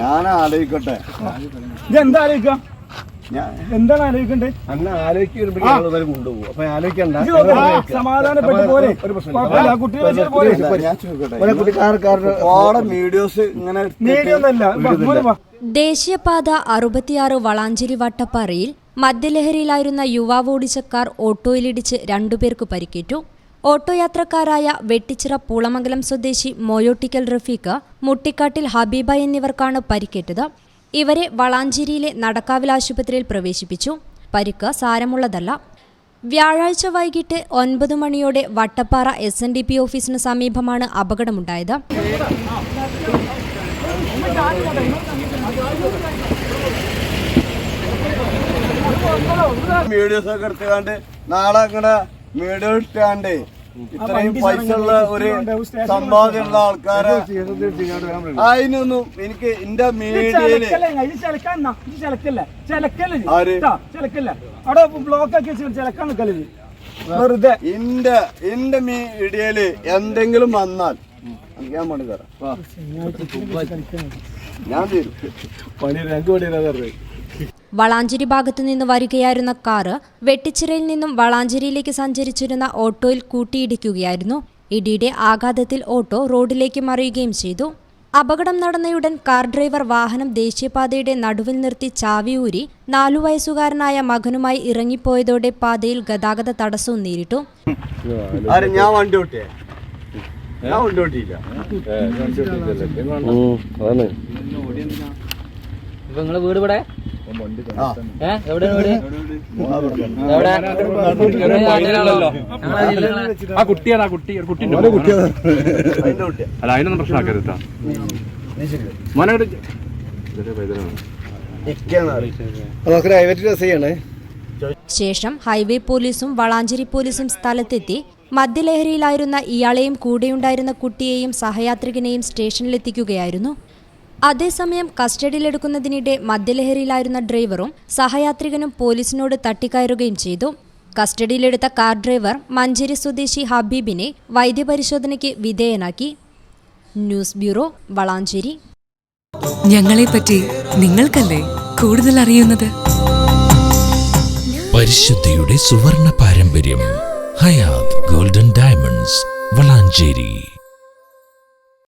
ഞാൻ ആലോചിക്കട്ടെ. എന്താ ആലോചിക്കുക? ഞാൻ എന്താണ് ആലോചിക്കണ്ടേ അന്ന് ആലോചിക്ക് വരുമ്പോഴേ കൊണ്ടുപോകും. അപ്പൊ ആലോചിക്കണ്ട. സമാധാനപ്പെട്ട് കുട്ടിക്കാരക്കാരുടെ ഒരുപാട് വീഡിയോസ് ഇങ്ങനെ. ദേശീയപാത അറുപത്തിയാറ് വളാഞ്ചേരി വട്ടപ്പാറയിൽ മദ്യലഹരിയിലായിരുന്ന യുവാവ് ഓടിച്ച കാർ ഓട്ടോയിലിടിച്ച് രണ്ടുപേർക്ക് പരിക്കേറ്റു. ഓട്ടോ യാത്രക്കാരായ വെട്ടിച്ചിറ പൂളമംഗലം സ്വദേശി മോയോട്ടിക്കൽ റഫീഖ് മുട്ടിക്കാട്ടിൽ ഹബീബ എന്നിവർക്കാണ് പരിക്കേറ്റത്. ഇവരെ വളാഞ്ചേരിയിലെ നടക്കാവിൽ ആശുപത്രിയിൽ പ്രവേശിപ്പിച്ചു. പരിക്ക് സാരമുള്ളതല്ല. വ്യാഴാഴ്ച വൈകിട്ട് ഒൻപത് മണിയോടെ Vattappara S N D P ഓഫീസിന് സമീപമാണ് അപകടമുണ്ടായത്. എടുത്തുകൊണ്ട് നാളെ വീഡിയോ ഇട്ടാണ്ട് ഇത്രയും പൈസ ഉള്ള ഒരു സമ്പാദ്യമുള്ള ആൾക്കാരെ അതിനൊന്നും എനിക്ക് എന്റെ മീഡിയയിൽ? അവിടെ ബ്ലോക്ക് ആക്കി ചിലക്കാൻ? വെറുതെ. എന്റെ എന്റെ മീഡിയയിൽ എന്തെങ്കിലും വന്നാൽ ഞാൻ പണി തരാം. ഞാൻ തരും. പണി രണ്ടു പണി വളാഞ്ചേരി ഭാഗത്തു നിന്ന് വരികയായിരുന്ന കാറ് വെട്ടിച്ചിറയിൽ നിന്നും വളാഞ്ചേരിയിലേക്ക് സഞ്ചരിച്ചിരുന്ന ഓട്ടോയിൽ കൂട്ടിയിടിക്കുകയായിരുന്നു. ഇടിയുടെ ആഘാതത്തിൽ ഓട്ടോ റോഡിലേക്ക് മറിയുകയും ചെയ്തു. അപകടം നടന്നയുടൻ കാർ ഡ്രൈവർ വാഹനം ദേശീയപാതയുടെ നടുവിൽ നിർത്തി ചാവി ഊരി നാലു വയസ്സുകാരനായ മകനുമായി ഇറങ്ങിപ്പോയതോടെ പാതയിൽ ഗതാഗത തടസ്സവും നേരിട്ടു. ഞാൻ വണ്ടി ഓട്ടിയേ? ഞാൻ വണ്ടി ഓട്ടിയില്ല. അതാണ്. ഇപ്പൊ നിങ്ങളെ വീട് ഇവിടെ? ആ. കുട്ടിയാണ് ആ കുട്ടി ഒരു കുട്ടിന്റെ അതിന്റെ അല്ല അതിനൊന്നും പ്രശ്നമാക്കരുത് കേട്ടോ മോനെ ഒരു- ഇതൊരു പൈതലാണ്. ഇക്കാണ് അതൊക്കെ പ്രൈവറ്റ് ഡ്രസ് ചെയ്യണേ. ശേഷം ഹൈവേ പോലീസും വളാഞ്ചേരി പോലീസും സ്ഥലത്തെത്തി മദ്യലഹരിയിലായിരുന്ന ഇയാളെയും കൂടെയുണ്ടായിരുന്ന കുട്ടിയെയും സഹയാത്രികനെയും സ്റ്റേഷനിലെത്തിക്കുകയായിരുന്നു. അതേസമയം കസ്റ്റഡിയിലെടുക്കുന്നതിനിടെ മദ്യലഹരിയിലായിരുന്ന ഡ്രൈവറും സഹയാത്രികനും പോലീസിനോട് തട്ടിക്കയറുകയും ചെയ്തു. കസ്റ്റഡിയിലെടുത്ത കാർ ഡ്രൈവർ മഞ്ചേരി സ്വദേശി ഹബീബിനെ വൈദ്യപരിശോധനയ്ക്ക് വിധേയനാക്കി. News bureau Valanchery. ഞങ്ങളെപ്പറ്റി നിങ്ങൾക്കല്ലേ കൂടുതൽ അറിയുന്നത്? പരിശുദ്ധിയുടെ സുവർണ പാരമ്പര്യം ഹയാത് ഗോൾഡൻ ഡയമണ്ട്സ് വളാഞ്ചേരി.